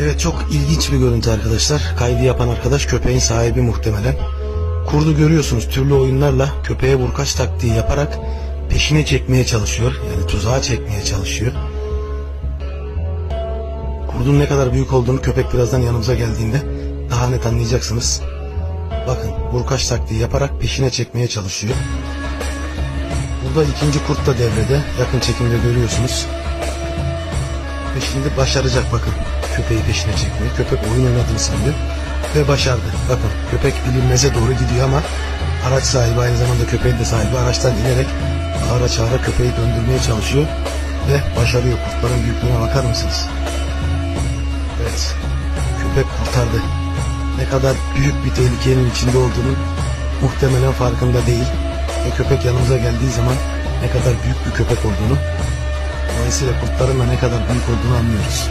Evet çok ilginç bir görüntü arkadaşlar. Kaydı yapan arkadaş köpeğin sahibi muhtemelen. Kurdu görüyorsunuz türlü oyunlarla köpeğe vurkaç taktiği yaparak peşine çekmeye çalışıyor. Yani tuzağa çekmeye çalışıyor. Kurdun ne kadar büyük olduğunu köpek birazdan yanımıza geldiğinde daha net anlayacaksınız. Bakın vurkaç taktiği yaparak peşine çekmeye çalışıyor. Burada ikinci kurt da devrede. Yakın çekimde görüyorsunuz. Ve şimdi başaracak bakın köpeği peşine çekmeyi. Köpek oyun oynadığını sanıyor. Ve başardı. Bakın köpek bilinmeze doğru gidiyor ama araç sahibi aynı zamanda köpeğin de sahibi araçtan inerek ağıra çağıra köpeği döndürmeye çalışıyor. Ve başarıyor. Kurtların büyüklüğüne bakar mısınız? Evet. Köpek kurtardı. Ne kadar büyük bir tehlikenin içinde olduğunu muhtemelen farkında değil. Ve köpek yanımıza geldiği zaman ne kadar büyük bir köpek olduğunu Dolayısıyla kurtların da ne kadar büyük olduğunu anlıyoruz.